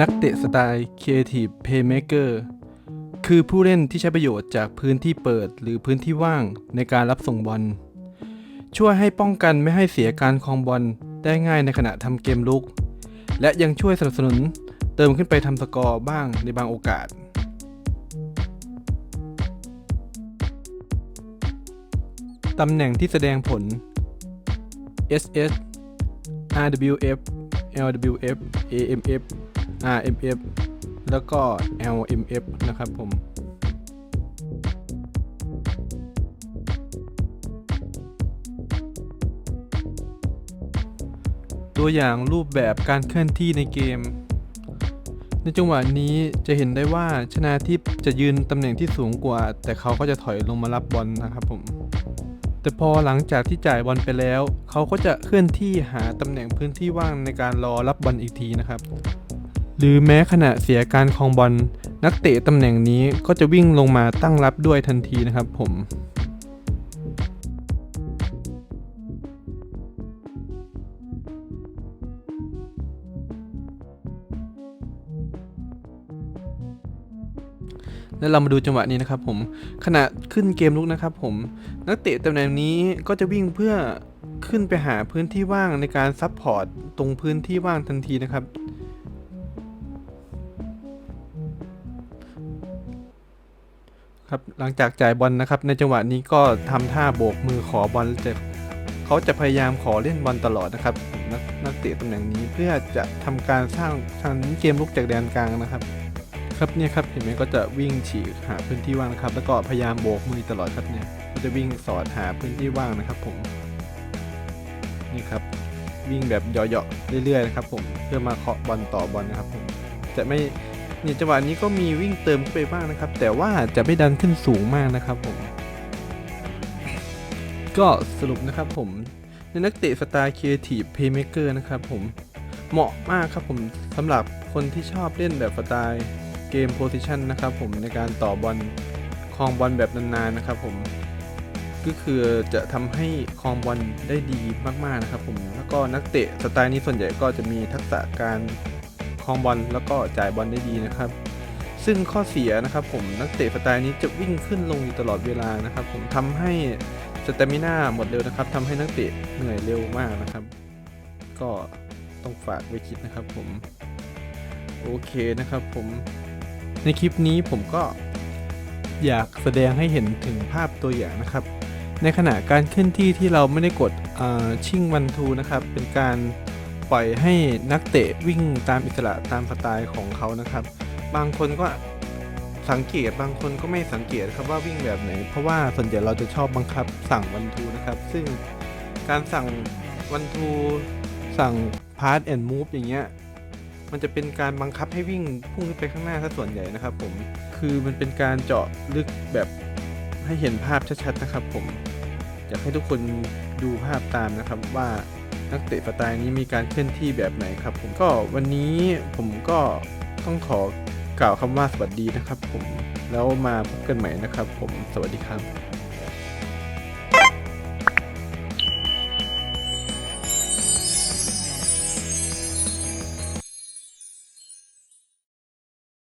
นักเตะสไตล์ Creative Playmaker คือผู้เล่นที่ใช้ประโยชน์จากพื้นที่เปิดหรือพื้นที่ว่างในการรับส่งบอล ช่วยให้ป้องกันไม่ให้เสียการครองบอลได้ง่ายในขณะทำเกมลุก และยังช่วยสนับสนุนเติมขึ้นไปทำสกอร์บ้างในบางโอกาส ตำแหน่งที่แสดงผล SS RWF LWF AMF RMF แล้วก็ LMF นะครับผมตัวอย่างรูปแบบการเคลื่อนที่ในเกม ในจังหวะนี้จะเห็นได้ว่าชนาทิพย์จะยืนตำแหน่งที่สูงกว่า แต่เขาก็จะถอยลงมารับบอลนะครับผม แต่พอหลังจากที่จ่ายบอลไปแล้ว เขาก็จะเคลื่อนที่หาตำแหน่งพื้นที่ว่างในการรอรับบอลอีกทีนะครับ หรือแม้ขณะเสียการครองบอลนักเตะตำแหน่งนี้ก็จะวิ่งลงมาตั้งรับด้วยทันทีนะครับผมแล้วเรามาดูจังหวะนี้นะครับผมขณะขึ้นเกมลุกนะครับผมนักเตะตำแหน่งนี้ก็จะวิ่งเพื่อขึ้นไปหาพื้นที่ว่างในการซับพอร์ตตรงพื้นที่ว่างทันทีนะครับ ครับหลังจากจ่ายบอลนะครับ ในจังหวะนี้ก็ทำท่าโบกมือขอบอลแต่เขาจะพยายามขอเล่นบอลตลอดนะครับนักนักเตะตำแหน่งนี้เพื่อจะทำการสร้างทางเกมลุกจากแดนกลางนะครับ ครับเนี่ยครับเห็นไหมก็จะวิ่งฉีกหาพื้นที่ว่างนะครับ แล้วก็พยายามโบกมือตลอดครับเนี่ยก็จะวิ่งสอดหาพื้นที่ว่างนะครับ ผมนี่ครับวิ่งแบบเหยาะๆเรื่อยๆนะครับ ผมเพื่อมาเคาะบอลต่อบอลนะครับ ผมจะไม่ นี่จังหวะนี้ก็มีวิ่งเติมขึ้นไปบ้างนะครับ แต่ว่าจะไม่ดันขึ้นสูงมากนะครับผม ก็สรุปนะครับผมในนักเตะสไตล์ Creative Playmaker นะครับผมเหมาะมากครับผมสำหรับคนที่ชอบเล่นแบบสไตล์เกมโพซิชันนะครับผมในการต่อบอลครองบอลแบบนานๆนะครับผมก็คือจะทำให้ครองบอลได้ดีมากๆนะครับผมแล้วก็นักเตะสไตล์นี้ส่วนใหญ่ก็จะมีทักษะการ ครองบอลแล้วก็จ่ายบอลได้ดีนะครับ ซึ่งข้อเสียนะครับผมนักเตะสไตล์นี้จะวิ่งขึ้นลงอยู่ตลอดเวลานะครับ ผมทำให้สเตมิน่าหมดเร็วนะครับทำให้นักเตะเหนื่อยเร็วมากนะครับ ก็ต้องฝากไว้คิดนะครับผม โอเคนะครับผมในคลิปนี้ผมก็อยากแสดงให้เห็นถึงภาพตัวอย่างนะครับ ในขณะการเคลื่อนที่ที่เราไม่ได้กดชิ่งวันทูนะครับ เป็นการ ปล่อยให้นักเตะวิ่งตามอิสระตามสไตล์ของเขานะครับ บางคนก็สังเกตบางคนก็ไม่สังเกตครับว่าวิ่งแบบไหน เพราะว่าส่วนใหญ่เราจะชอบบังคับสั่งวันทูนะครับ ซึ่งการสั่งวันทูสั่งพาร์ทแอนด์มูฟอย่างเงี้ยมันจะเป็นการบังคับให้วิ่งพุ่งขึ้นไปข้างหน้าซะส่วนใหญ่นะครับผมคือมันเป็นการเจาะลึกแบบให้เห็นภาพชัดๆนะครับผมอยากให้ทุกคนดูภาพตามนะครับว่า นักเตะสไตล์นี้มีการเคลื่อนที่แบบไหนครับ ผมก็วันนี้ผมก็ต้องขอกล่าวคำว่าสวัสดีนะครับ ผมแล้วมาพบกันใหม่นะครับ ผมสวัสดีครับ